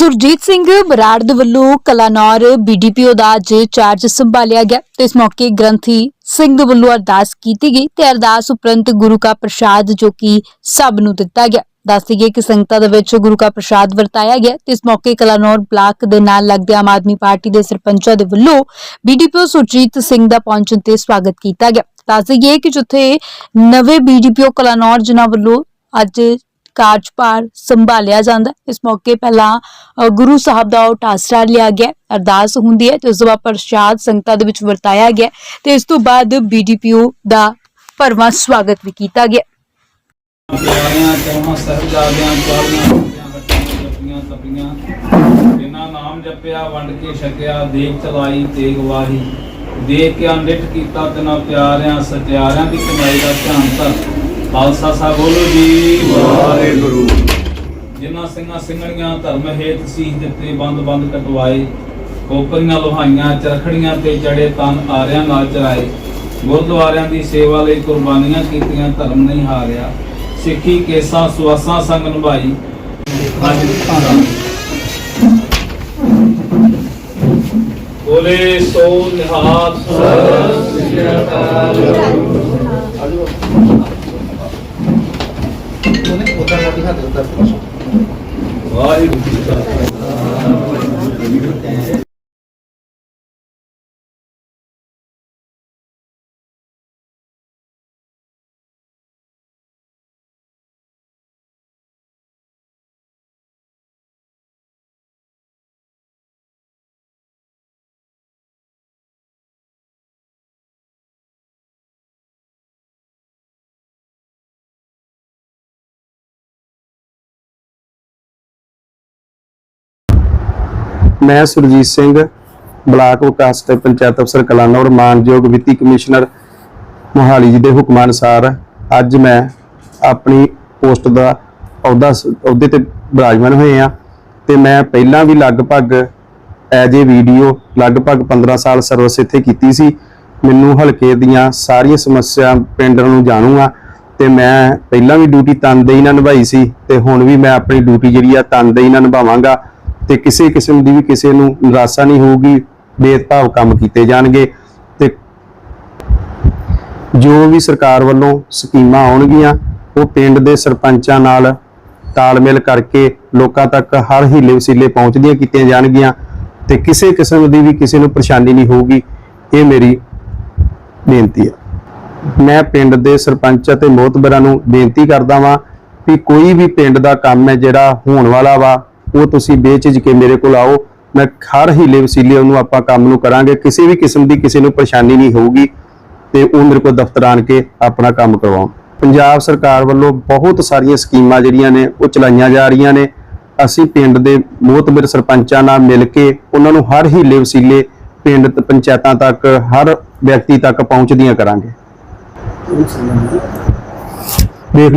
ਸੁਰਜੀਤ ਸਿੰਘ ਬਰਾੜ ਦੇ ਵੱਲੋਂ ਕਲਾਨੌਰ ਬੀਡੀਪੀਓ ਦਾ ਅੱਜ ਚਾਰਜ ਸੰਭਾਲਿਆ ਗਿਆ ਤੇ ਇਸ ਮੌਕੇ ਗ੍ਰੰਥੀ ਸਿੰਘ ਦੇ ਵੱਲੋਂ ਅਰਦਾਸ ਕੀਤੀ ਗਈ ਤੇ ਅਰਦਾਸ ਉਪਰੰਤ ਗੁਰੂ ਕਾ ਪ੍ਰਸ਼ਾਦ ਜੋ ਕਿ ਸਭ ਨੂੰ ਦਿੱਤਾ ਗਿਆ। ਦੱਸਦੀ ਗਈ ਕਿ ਸੰਗਤਾਂ ਦੇ ਵਿੱਚ ਗੁਰੂ ਕਾ ਪ੍ਰਸ਼ਾਦ ਵਰਤਾਇਆ ਗਿਆ ਤੇ ਇਸ ਮੌਕੇ ਕਲਾਨੌਰ ਬਲਾਕ ਦੇ ਨਾਲ ਲੱਗਦੇ ਆਮ ਆਦਮੀ ਪਾਰਟੀ ਦੇ ਸਰਪੰਚਾਂ ਦੇ ਵੱਲੋਂ ਬੀਡੀਪੀਓ ਸੁਰਜੀਤ ਸਿੰਘ ਦਾ ਪਹੁੰਚਣ ਤੇ ਸਵਾਗਤ ਕੀਤਾ ਗਿਆ। ਦੱਸ ਗਈ ਕਿ ਜਿੱਥੇ ਨਵੇਂ ਬੀਡੀਪੀਓ ਕਲਾਨੌਰ ਜਿਨ੍ਹਾਂ ਵੱਲੋਂ ਅੱਜ ਕਾਰਜਭਾਰ ਸੰਭਾਲਿਆ ਜਾਂਦਾ ਇਸ ਮੌਕੇ ਪਹਿਲਾਂ ਗੁਰੂ ਸਾਹਿਬ ਦਾ ਉਹ ਟਾਸਰਾ ਲਿਆ ਗਿਆ ਅਰਦਾਸ ਹੁੰਦੀ ਹੈ ਤੇ ਉਸ ਤੋਂ ਬਾਅਦ ਪ੍ਰਸ਼ਾਦ ਸੰਗਤਾਂ ਦੇ ਵਿੱਚ ਵਰਤਾਇਆ ਗਿਆ ਤੇ ਇਸ ਤੋਂ ਬਾਅਦ ਬੀਡੀਪੀਓ ਦਾ ਭਰਵਾਂ ਸਵਾਗਤ ਵੀ ਕੀਤਾ ਗਿਆ ਪਿਆਰਿਆਂ ਚੌਹਾਂ ਸਾਹਿਬਜ਼ਾਦਿਆਂ ਚਾਲੀਆਂ ਤਪੀਆਂ ਬਿਨਾ ਨਾਮ ਜਪਿਆ, ਵੰਡ ਕੇ ਛਕਿਆ ਦੇਖ ਚਲਾਈ ਤੇਗ ਵਾਹੀ ਦੇਖ ਕੇ ਅਨਿਟ ਕੀਤਾ ਤਨਾ ਪਿਆਰਿਆਂ, ਸਤਿਆਰਿਆਂ ਦੀ ਕਮਾਈ ਦਾ ਧਿਆਨ ਧਰ ਖਾਲਸਾ ਸਾਹਿਬ ਬੋਲੋ ਜੀ। ਵਾਹਿਗੁਰੂ। ਜਿਨ੍ਹਾਂ ਸਿੰਘਾਂ ਸਿੰਘਣੀਆਂ ਧਰਮ ਹੇਤ ਸੀਸ ਦਿੱਤੇ ਬੰਦ ਬੰਦ ਕਟਵਾਏ ਕੋਪਰੀਆਂ ਲੋਹਾਈਆਂ ਚਰਖੜੀਆਂ ਤੇ ਜੜੇ ਤਨ ਆਰਿਆਂ ਨਾਲ ਚਰਾਏ ਗੁਰਦੁਆਰਿਆਂ ਦੀ ਸੇਵਾ ਲਈ ਕੁਰਬਾਨੀਆਂ ਕੀਤੀਆਂ ਧਰਮ ਨਹੀਂ ਹਾਰਿਆ। ਸਿੱਖੀ ਕੇਸਾਂ ਸੁਆਸਾਂ ਸੰਗ ਨਿਭਾਈ। ਬੋਲੇ ਸੋ ਨਿਹਾਲ। ਵਾਹਿਗੁਰੂ ਜੀ ਕਾ ਖਾਲਸਾ ਮੈਂ ਸੁਰਜੀਤ ਸਿੰਘ, ਬਲਾਕ ਵਿਕਾਸ ਤੇ ਪੰਚਾਇਤ ਅਫਸਰ ਕਲਾਨੌਰ ਮਾਨਯੋਗ ਵਿੱਤੀ ਕਮਿਸ਼ਨਰ ਮੋਹਾਲੀ ਜੀ ਦੇ ਹੁਕਮਾਂ ਅਨੁਸਾਰ ਅੱਜ ਮੈਂ ਆਪਣੀ ਪੋਸਟ ਦਾ ਅਹੁਦਾ ਸ- ਅਹੁਦੇ ਤੇ ਬਿਰਾਜਮਾਨ ਹੋਏ ਆ ਤੇ ਮੈਂ ਪਹਿਲਾਂ ਵੀ ਲਗਭਗ ਐਜ ਏ ਵੀਡੀਓ ਲਗਭਗ 15 ਸਾਲ ਸਰਵਿਸ ਇੱਥੇ ਕੀਤੀ ਸੀ। ਮੈਨੂੰ ਹਲਕੇ ਦੀਆਂ ਸਾਰੀਆਂ ਸਮੱਸਿਆ ਪਿੰਡ ਨੂੰ ਜਾਣੂਗਾ ਤੇ ਮੈਂ ਪਹਿਲਾਂ ਵੀ ਡਿਊਟੀ ਤਨਦੇਹੀ ਨਾਲ ਨਿਭਾਈ ਸੀ ਤੇ ਹੁਣ ਵੀ ਮੈਂ ਆਪਣੀ ਡਿਊਟੀ ਜਿਹੜੀ ਆ ਤਨਦੇਹੀ ਨਾਲ ਨਿਭਾਵਾਂਗਾ। ਤੇ ਕਿਸੇ ਕਿਸਮ ਦੀ ਵੀ ਕਿਸੇ ਨੂੰ ਨਿਰਾਸ਼ਾ ਨਹੀਂ ਹੋਊਗੀ, ਭੇਦਭਾਵ ਕੰਮ ਕੀਤੇ ਜਾਣਗੇ ਤੇ ਜੋ ਵੀ ਸਰਕਾਰ ਵੱਲੋਂ ਸਕੀਮਾਂ ਆਉਣਗੀਆਂ, ਉਹ ਪਿੰਡ ਦੇ ਸਰਪੰਚਾਂ ਨਾਲ ਤਾਲਮੇਲ ਕਰਕੇ ਲੋਕਾਂ ਤੱਕ ਹਰ ਹੀਲੇ ਵਸੀਲੇ ਪਹੁੰਚਦੀਆਂ ਕੀਤੀਆਂ ਜਾਣਗੀਆਂ ਤੇ ਕਿਸੇ ਕਿਸਮ ਦੀ ਵੀ ਕਿਸੇ ਨੂੰ ਪਰੇਸ਼ਾਨੀ ਨਹੀਂ ਹੋਊਗੀ, ਇਹ ਮੇਰੀ ਬੇਨਤੀ ਹੈ। ਮੈਂ ਪਿੰਡ ਦੇ ਸਰਪੰਚ ਅਤੇ ਮੋਹਤਬਰਾਂ ਨੂੰ ਬੇਨਤੀ ਕਰਦਾ ਵਾਂ ਕਿ ਕੋਈ ਵੀ ਪਿੰਡ ਦਾ ਕੰਮ ਹੈ ਜਿਹੜਾ ਹੋਣ ਵਾਲਾ ਵਾ ਉਹ ਤੁਸੀਂ ਬੇਝਿਜਕ ਕੇ ਮੇਰੇ ਕੋਲ ਆਓ। ਮੈਂ ਹਰ ਹੀਲੇ ਵਸੀਲੇ ਉਹਨੂੰ ਆਪਾਂ ਕੰਮ ਨੂੰ ਕਰਾਂਗੇ। ਕਿਸੇ ਵੀ ਕਿਸਮ ਦੀ ਕਿਸੇ ਨੂੰ ਪਰੇਸ਼ਾਨੀ ਨਹੀਂ ਹੋਊਗੀ ਤੇ ਉਹ ਮੇਰੇ ਕੋਲ ਦਫ਼ਤਰ ਆਣ ਕੇ ਆਪਣਾ ਕੰਮ ਕਰਵਾਉਣ। ਪੰਜਾਬ ਸਰਕਾਰ ਵੱਲੋਂ ਬਹੁਤ ਸਾਰੀਆਂ ਸਕੀਮਾਂ ਜਿਹੜੀਆਂ ਨੇ ਉਹ ਚਲਾਈਆਂ ਜਾ ਰਹੀਆਂ ਨੇ। ਅਸੀਂ ਪਿੰਡ ਦੇ ਮੋਹਤਬਰ ਸਰਪੰਚਾਂ ਨਾਲ ਮਿਲ ਕੇ ਉਹਨਾਂ ਨੂੰ ਹਰ ਹੀਲੇ ਵਸੀਲੇ ਪਿੰਡ ਤੇ ਪੰਚਾਇਤਾਂ ਤੱਕ ਹਰ ਵਿਅਕਤੀ ਤੱਕ ਪਹੁੰਚਦੀਆਂ ਕਰਾਂਗੇ। ਦੇਖ